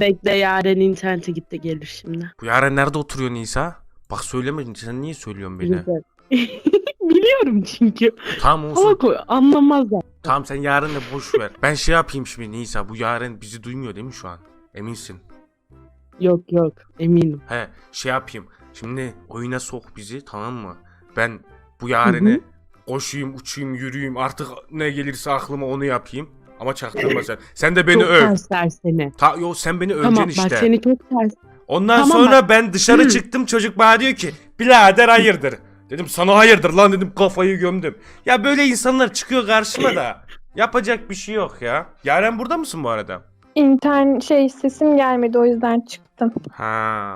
Bekle Yaren internete gitti gelir şimdi. Bu Yaren nerede oturuyor Nisa? Bak söylemedin sen niye söylüyorsun beni? Güzel. Biliyorum çünkü. Tamam olsun. Ama koy anlamazlar. Tamam sen Yaren'le boş ver. Ben şey yapayım şimdi Nisa. Bu Yaren bizi duymuyor değil mi şu an? Eminsin. Yok yok eminim. He şey yapayım. Şimdi oyuna sok bizi tamam mı? Ben bu Yaren'e koşayım, uçayım, yürüyeyim. Artık ne gelirse aklıma onu yapayım. Ama çaktırma sen. Sen de beni çok öv. tersler seni. Ta, yo sen beni öveceksin Tamam işte. bak seni çok ters. Ondan Tamam sonra ben dışarı Hı. çıktım çocuk bana diyor ki birader hayırdır. Dedim sana hayırdır lan dedim kafayı gömdüm. Ya böyle insanlar çıkıyor karşıma da. Yapacak bir şey yok ya. Yaren burada mısın bu arada? İnternet şey sesim gelmedi o yüzden çıktım. Ha.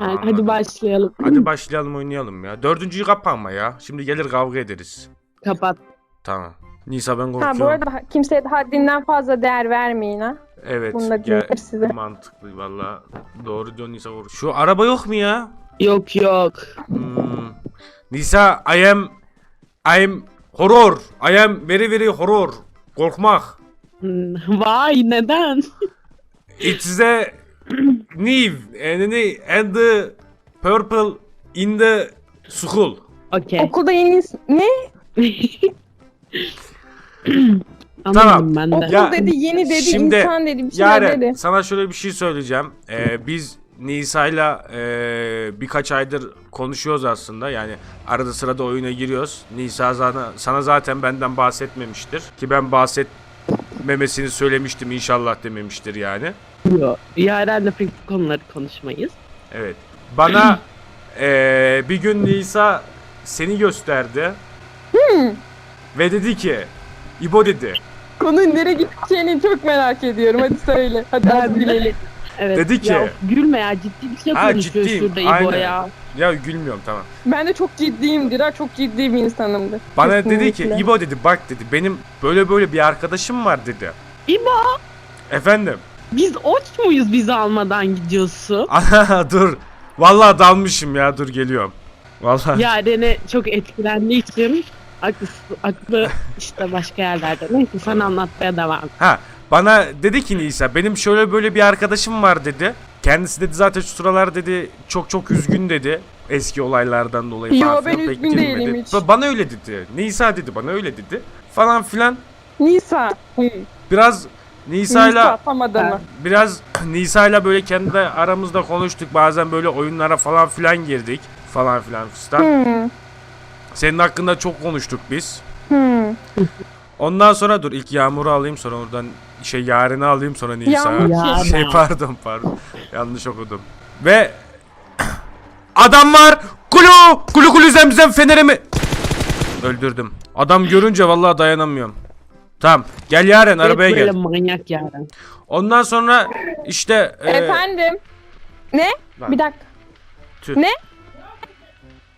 Yani anladım. hadi başlayalım. Hadi başlayalım oynayalım ya. Dördüncüyü kapanma ya. Şimdi gelir kavga ederiz. Kapat. Tamam. Nisa ben Ha korkuyorum. bu arada ha- kimseye de haddinden fazla değer vermeyin ha. evet. bunu da diyorum size. Mantıklı valla. Doğru diyor Nisa. doğru. Şu araba yok mu ya? Yok yok. Hmm. Nisa I am I am horror. I am very very horror. Korkmak. Hmm, Vay neden? It's the new and the and the purple in the school. Okey. Okulda yeni ne? Anladım ben de. Okul Ya, dedi yeni dedi şimdi insan dedi bir şeyler Yaren dedi. sana şöyle bir şey söyleyeceğim. Ee, biz Nisa'yla e, birkaç aydır konuşuyoruz aslında. Yani arada sırada oyuna giriyoruz. Nisa sana, sana zaten benden bahsetmemiştir. Ki ben bahsetmemesini söylemiştim inşallah dememiştir yani. Yok. Yaren'le pek bu konuları konuşmayız. Evet. Bana eee, bir gün Nisa seni gösterdi. Ve dedi ki İbo dedi. Konunun nereye gideceğini çok merak ediyorum. Hadi söyle. Hadi hadi gülelim. Evet. Dedi ki- Ya, gülme ya ciddi bir şey Ha, konuşuyor ciddiyim, şurada İbo aynen. ya. Ya gülmüyorum tamam. Ben de çok ciddiyimdir ha. Çok ciddi bir insanımdır. Bana dedi ki Kesinlikle. İbo dedi bak dedi benim böyle böyle bir arkadaşım var dedi. İbo Efendim. biz oç muyuz bizi almadan gidiyorsun? Dur. Vallahi dalmışım ya dur geliyorum. Vallahi. Yaren'e çok etkilendiği için aklı, aklı işte başka yerlerde. Neyse sen anlatmaya devam. Ha bana dedi ki Nisa benim şöyle böyle bir arkadaşım var dedi. Kendisi dedi zaten şu sıralar dedi çok çok üzgün dedi. Eski olaylardan dolayı Yo, falan ben filan pek üzgün değilim girmedi. hiç. Ba- Bana öyle dedi. Nisa dedi bana öyle dedi. Falan filan. Nisa. Hı. Biraz Nisa'yla Nisa tam adamı. biraz Nisa'yla böyle kendi aramızda konuştuk. Bazen böyle oyunlara falan filan girdik. Falan filan fistan. Hı. Senin hakkında çok konuştuk biz. Hı. Ondan sonra dur ilk Yağmur'u alayım sonra oradan şey Yaren'i alayım sonra Nisa. Yağmur? Şey pardon pardon. Yanlış okudum. Ve adam var. Kulu kulu kulu zemzem fenerimi öldürdüm. Adam görünce vallahi dayanamıyorum. Tamam gel Yaren arabaya Hep böyle gel. manyak Yaren. Ondan sonra işte e, Efendim. Ne? Lan. Bir dakika. Tüh. Ne?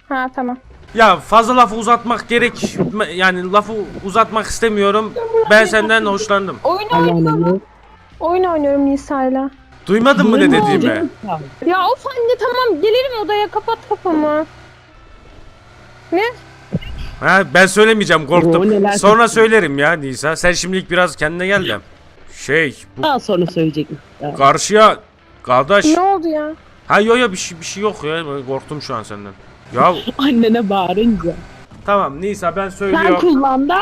Ha tamam. Ya fazla lafı uzatmak gerek yani lafı uzatmak istemiyorum. Ben senden hoşlandım. Oyun oynuyorum. Oyun oynuyorum Nisa'yla. Duymadın mı ne dediğimi? Ya of anne tamam gelirim odaya kapat kapımı. Ne? Ha, ben söylemeyeceğim korktum. Sonra söylerim ya Nisa. Sen şimdilik biraz kendine gel de. Şey bu Daha sonra söyleyecek. karşıya kardeş. Ne oldu ya? Ha yo yo bir şey bir şey yok ya. Korktum şu an senden. Ya Annene bağırınca. tamam Nisa ben Sen söylüyorum. kullan da.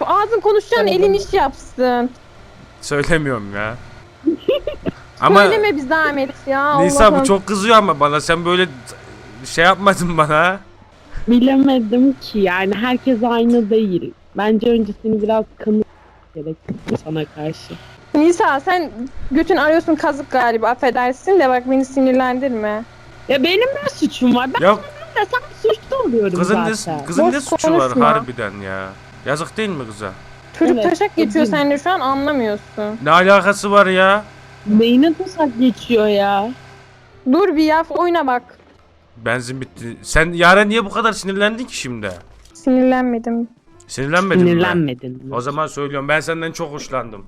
Bu ağzın konuşacağın Tamam. elin iş yapsın. Söylemiyorum ya. Ama Söyleme bir zahmet ya. Nisa Allah'ım. bu çok kızıyor ama bana sen böyle şey yapmadın bana. Bilemedim ki yani herkes aynı değil. Bence öncesini biraz kanı gerek sana karşı. Nisa sen götün arıyorsun kazık galiba affedersin de bak beni sinirlendirme. Ya benim ne suçum var? Ben Ya sen suçlu oluyorum kızın ne, zaten. kızın ne Boş suçu var konuşma. harbiden ya. Yazık değil mi kıza? Çocuk Evet, taşak geçiyor üzgünüm. sen de şu an anlamıyorsun. Ne alakası var ya? Neyine tuzak geçiyor ya? Dur bir yaf oyuna bak. Benzin bitti. Sen Yaren niye bu kadar sinirlendin ki şimdi? Sinirlenmedim. Sinirlenmedin mi? Sinirlenmedin mi? O zaman söylüyorum ben senden çok hoşlandım.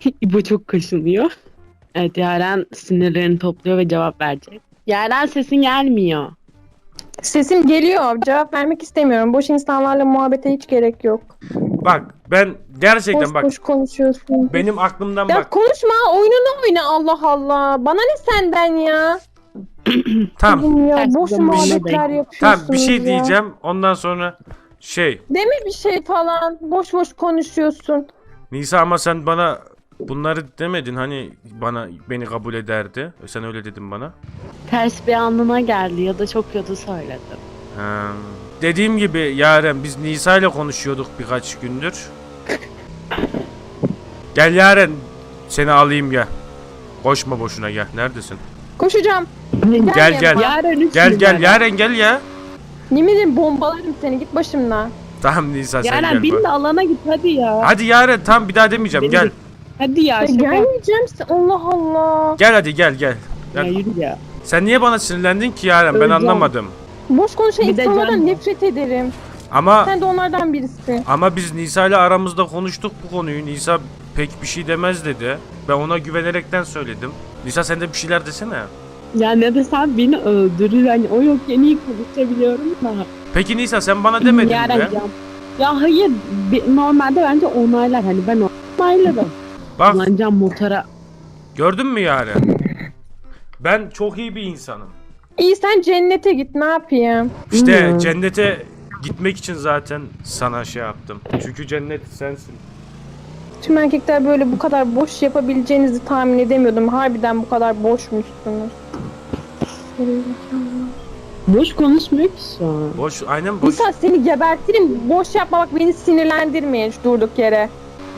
İbo çok kaşınıyor. Evet Yaren sinirlerini topluyor ve cevap verecek. Yaren sesin gelmiyor. Sesim geliyor. Cevap vermek istemiyorum. Boş insanlarla muhabbete hiç gerek yok. Bak ben gerçekten Boş bak boş konuşuyorsun. benim aklımdan Ya bak. konuşma oyununu oyna Allah Allah. Bana ne senden ya? Tamam. Kızım ya Ters boş zamanla muhabbetler denk. yapıyorsunuz Tamam bir şey ya. diyeceğim. Ondan sonra şey Deme bir şey falan. Boş boş konuşuyorsun. Nisa ama sen bana bunları demedin hani bana beni kabul ederdi. Sen öyle dedin bana. Ters bir anına geldi ya da çok kötü söyledim. Ha. Dediğim gibi Yaren biz Nisa ile konuşuyorduk birkaç gündür. Gel Yaren seni alayım gel. Koşma boşuna gel. Neredesin? Koşacağım. Gel gel. Yarın üç Gel gel. Yaren gel ya. Yemin ederim bombalarım seni git başımdan. Tamam Nisa sen Yarın gel. bin bak. de alana git hadi ya. Hadi Yaren tam bir daha demeyeceğim Beni gel. Hadi ya Ya şaka. gelmeyeceğim sen- Allah Allah. Gel hadi gel gel. Ya Gel. yürü ya. Sen niye bana sinirlendin ki Yaren ben Öleceğim. anlamadım. Boş konuşan Bir insanlardan nefret ederim. Ama Sen de onlardan birisin. Ama biz Nisa ile aramızda konuştuk bu konuyu. Nisa pek bir şey demez dedi. Ben ona güvenerekten söyledim. Nisa sen de bir şeyler desene. Ya ne desem beni öldürür. Hani o yok yeni iyi konuşabiliyorum da. Peki Nisa sen bana demedin mi? ya. Ya hayır normalde bence onaylar hani ben onaylarım. Bak Kullanacağım motora. gördün mü yani? Ben çok iyi bir insanım. İyi sen cennete git ne yapayım? İşte Hmm. cennete gitmek için zaten sana şey yaptım. Çünkü cennet sensin. Tüm erkekler böyle bu kadar boş yapabileceğinizi tahmin edemiyordum. Harbiden bu kadar boşmuşsunuz. Boş konuşmuyor ki şu an. Boş aynen boş. Nisa seni gebertirim. Boş yapma bak beni sinirlendirmeyin şu durduk yere.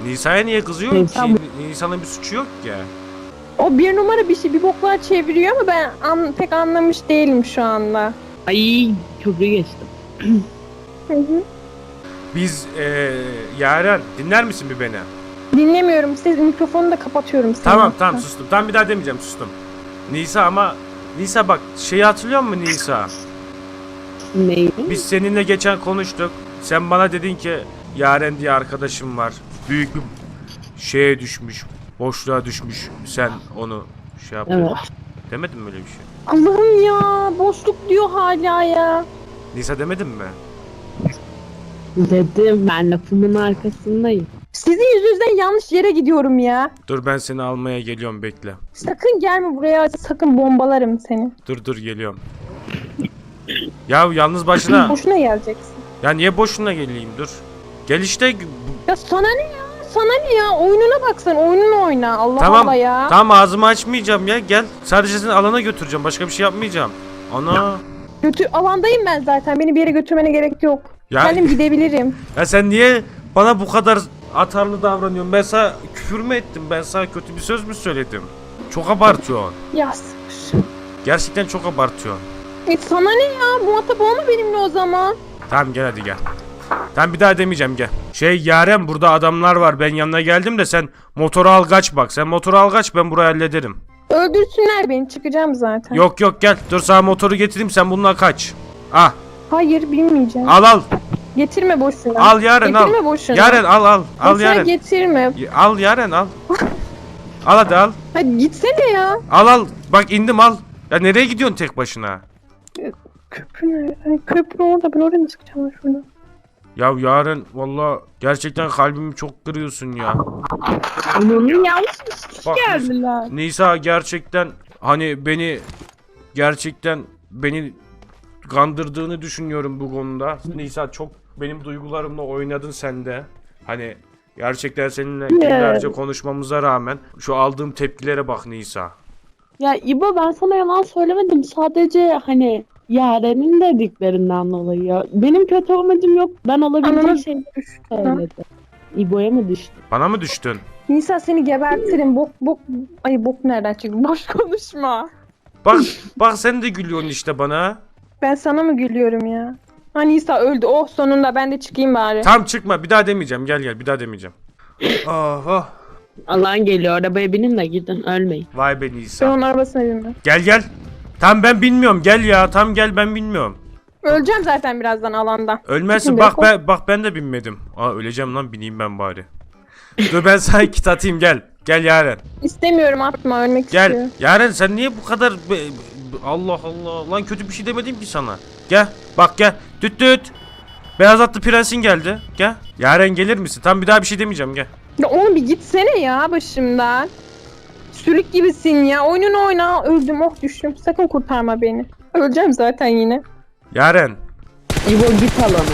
Nisa'ya niye kızıyorsun ki? Tamam. Nisa'nın bir suçu yok ki. O bir numara bir şey bir boklar çeviriyor ama ben an- pek anlamış değilim şu anda. Ay köprü geçtim. Hı hı. Biz eee Yaren dinler misin bir beni? Dinlemiyorum. Siz mikrofonu da kapatıyorum sana. Tamam tamam sustum. Tamam bir daha demeyeceğim sustum. Nisa ama Nisa bak şeyi hatırlıyor musun Nisa? Neyi? Biz seninle geçen konuştuk. Sen bana dedin ki Yaren diye arkadaşım var. Büyük bir şeye düşmüş. Boşluğa düşmüş. Sen onu şey yaptın. Evet. Demedin mi öyle bir şey? Allah'ım ya boşluk diyor hala ya. Nisa demedin mi? Dedim ben lafımın arkasındayım. Sizin yüzünüzden yanlış yere gidiyorum ya. Dur ben seni almaya geliyorum bekle. Sakın gelme buraya sakın bombalarım seni. Dur dur geliyorum. Ya yalnız başına. Boşuna geleceksin. ya niye boşuna geleyim dur. Gel işte. Ya sana ne ya? Sana ne ya? Oyununa bak sen. Oyununu oyna. Allah Tamam. Allah ya. Tamam ağzımı açmayacağım ya gel. Sadece seni alana götüreceğim. Başka bir şey yapmayacağım. Ana. Götür alandayım ben zaten. Beni bir yere götürmene gerek yok. Ya, Kendim gidebilirim. ya sen niye bana bu kadar atarlı davranıyorsun? Ben sana küfür mü ettim? Ben sana kötü bir söz mü söyledim? Çok abartıyorsun. Ya. Gerçekten çok abartıyorsun. E sana ne ya? Muhatap olma benimle o zaman. Tamam gel hadi gel. Tamam bir daha demeyeceğim gel. Şey Yaren burada adamlar var. Ben yanına geldim de sen motoru al kaç bak. Sen motoru al kaç ben burayı hallederim. Öldürsünler beni. Çıkacağım zaten. Yok yok gel. Dur sana motoru getireyim sen bununla kaç. Ah Hayır bilmeyeceğim. al al. Getirme boşuna. Al Yaren al. Getirme boşuna. Yaren al al. Al Boşuna Yaren. getirme. Al Yaren al. Al hadi al. Hadi gitsene ya. Al al. Bak indim al. Ya nereye gidiyorsun tek başına? Köprü nerede? Ay, Köprü orada. Ben oraya mı çıkacağım şuradan? Ya Yaren valla gerçekten kalbimi çok kırıyorsun ya. Onun yanlış Bak, geldiler. Nisa gerçekten hani beni gerçekten beni kandırdığını düşünüyorum bu konuda. Nisa çok benim duygularımla oynadın sen de. Hani gerçekten seninle günlerce konuşmamıza rağmen şu aldığım tepkilere bak Nisa. Ya İbo ben sana yalan söylemedim. Sadece hani Yaren'in dediklerinden dolayı. ya. Benim kötü amacım yok. Ben olabilecek Ananı şeyleri söyledim. İbo'ya mı düştü? Bana mı düştün? Nisa seni gebertirim. Bok bok. Ay bok nereden çıktı? Boş konuşma. Bak bak sen de gülüyorsun işte bana. Ben sana mı gülüyorum ya? Ha Nisa öldü. Oh sonunda ben de çıkayım bari. Tam çıkma bir daha demeyeceğim gel gel bir daha demeyeceğim. Oh, oh. Alan geliyor. Arabaya binin de gidin. Ölmeyin. Vay be Ben Nisa. onun arabasına binmem. Gel gel. Tam ben bilmiyorum gel ya tam gel ben bilmiyorum. Öleceğim zaten birazdan alanda. Ölmezsin bak ben bak ben de binmedim. Aa öleceğim lan bineyim ben bari. Dur ben sana kit atayım gel. Gel Yaren. İstemiyorum atma ölmek Gel. istiyorum. Yaren sen niye bu kadar be- Allah Allah. Lan kötü bir şey demedim ki sana. Gel. Bak gel. Düt düt. Beyaz atlı prensin geldi. Gel. Yaren gelir misin? Tam bir daha bir şey demeyeceğim gel. Ya oğlum bir gitsene ya başımdan. Sülük gibisin ya. Oyununu oyna. Öldüm oh düştüm. Sakın kurtarma beni. Öleceğim zaten yine. Yaren. İbo git alana.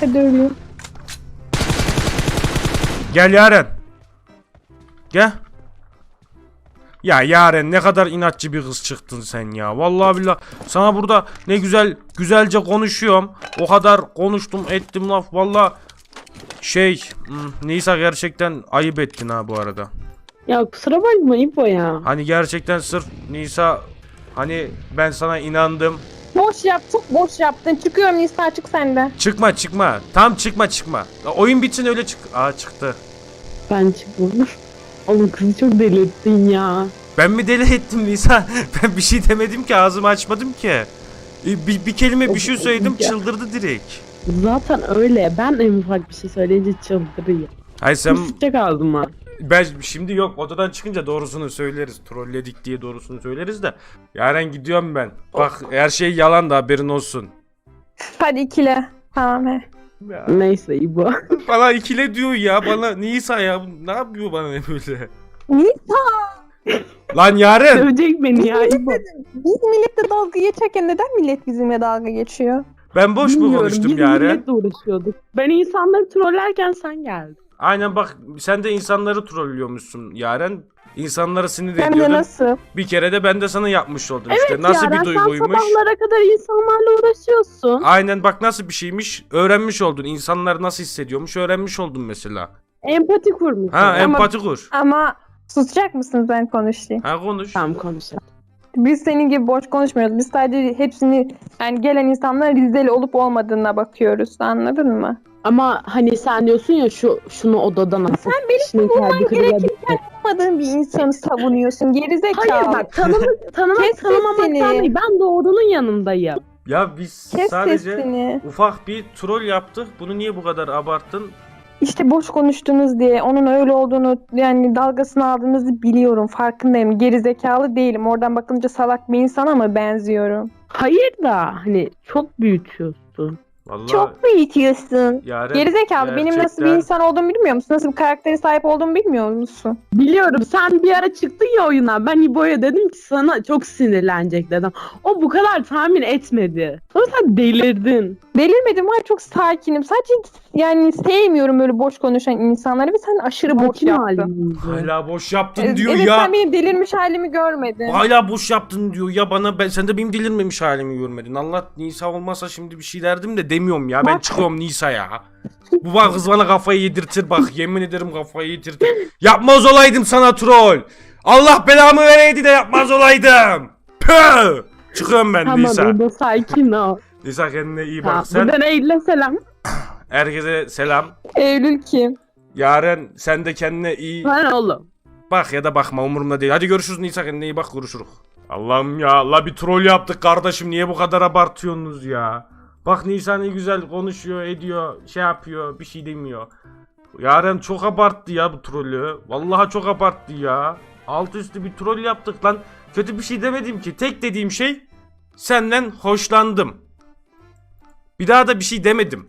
Hadi ölüyorum. Gel Yaren. Gel. Ya Yaren ne kadar inatçı bir kız çıktın sen ya. Vallahi billah sana burada ne güzel güzelce konuşuyorum. O kadar konuştum ettim laf. Vallahi şey hmm, Nisa gerçekten ayıp ettin ha bu arada. Ya kusura bakma İbo ya. Hani gerçekten sırf Nisa hani ben sana inandım. Boş yap çok boş yaptın. Çıkıyorum Nisa çık sen de. Çıkma çıkma. Tam çıkma çıkma. Oyun bitsin öyle çık. Aa çıktı. Ben çıkmadım. Oğlum kızı çok delirttin ya. Ben mi deli ettim Nisa? Ben bir şey demedim ki ağzımı açmadım ki. E, Bir, bir kelime bir şey söyledim çıldırdı direkt. Zaten öyle. Ben en ufak bir şey söyleyince çıldırıyor. Hayır sen Sıçacak ağzıma. ben şimdi yok odadan çıkınca doğrusunu söyleriz. Trolledik diye doğrusunu söyleriz de. Yaren gidiyorum ben. Bak her şey yalan da haberin olsun. Hadi ikile. Tamam he. Ya, Neyse İbo. bana ikile diyor ya bana Nisa ya ne yapıyor bana böyle? Nisa Lan Yaren Dövecek beni ya İbo. biz milletle dalga geçerken neden millet bizimle dalga geçiyor? Ben boş mu Bilmiyorum, konuştum biz milletle uğraşıyorduk. Ben insanları trollerken sen geldin. Aynen bak sen de insanları trollüyormuşsun Yaren. İnsanları sinir Hem de ediyordun. nasıl? Bir kere de ben de sana yapmış oldum işte. Nasıl Yaren, bir duyguymuş? Sen sabahlara kadar insanlarla uğraşıyorsun. Aynen bak nasıl bir şeymiş. Öğrenmiş oldun. İnsanlar nasıl hissediyormuş öğrenmiş oldun mesela. Empati kurmuşsun. Ha Ama- empati kur. Ama susacak mısınız ben konuşayım? Ha konuş. Tamam konuşalım. Biz senin gibi boş konuşmuyoruz. Biz sadece hepsini yani gelen insanların Rizeli olup olmadığına bakıyoruz. Anladın mı? Ama hani sen diyorsun ya şu şunu odadan at. Sen benim Olmadığın bir insanı savunuyorsun. Gerizekalı. Hayır bak tanımak, tanımak Kes tanımamaktan sesini. değil. Ben doğrunun yanındayım. Ya biz Kes sadece sesini. ufak bir troll yaptık. Bunu niye bu kadar abarttın? İşte boş konuştunuz diye onun öyle olduğunu yani dalgasını aldığınızı biliyorum. Farkındayım. Gerizekalı değilim. Oradan bakınca salak bir insana mı benziyorum? Hayır da hani çok büyütüyorsun. Vallahi Çok büyütüyorsun. Yaren Gerizekalı. Benim nasıl bir gerçekten- insan olduğumu bilmiyor musun? Nasıl bir karaktere sahip olduğumu bilmiyor musun? Biliyorum sen bir ara çıktın ya oyuna. Ben İbo'ya dedim ki sana çok sinirlenecek dedim. O bu kadar tahmin etmedi. Sonra sen delirdin. Delirmedim. Hayır çok sakinim. Sadece yani sevmiyorum böyle boş konuşan insanları ve sen aşırı boş Sakin yaptın. Hala boş yaptın diyor evet, ya. sen benim delirmiş halimi görmedin. Hala boş yaptın diyor ya bana ben sen de benim delirmemiş halimi görmedin. Allah Nisa olmasa şimdi bir şey derdim de demiyorum ya. Ben Bak. çıkıyorum Nisa ya. Bu bak kız bana kafayı yedirtir bak yemin ederim kafayı yedirtir. Yapmaz olaydım sana troll. Allah belamı vereydi de yapmaz olaydım. Püh! Çıkıyorum ben Tamam Nisa. İbo sakin ol. Nisa kendine iyi bak. Sen Buradan Eylül'e selam. herkese selam. Eylül kim? Yaren sen de kendine iyi Lan oğlum. Bak ya da bakma umurumda değil. Hadi görüşürüz Nisa kendine iyi bak görüşürüz. Allah'ım ya Allah bir troll yaptık kardeşim niye bu kadar abartıyorsunuz ya? Bak Nisa ne güzel konuşuyor ediyor şey yapıyor bir şey demiyor. Yaren çok abarttı ya bu trolü. Vallahi çok abarttı ya. Alt üstü bir troll yaptık lan. Kötü bir şey demedim ki. Tek dediğim şey senden hoşlandım. Bir daha da bir şey demedim.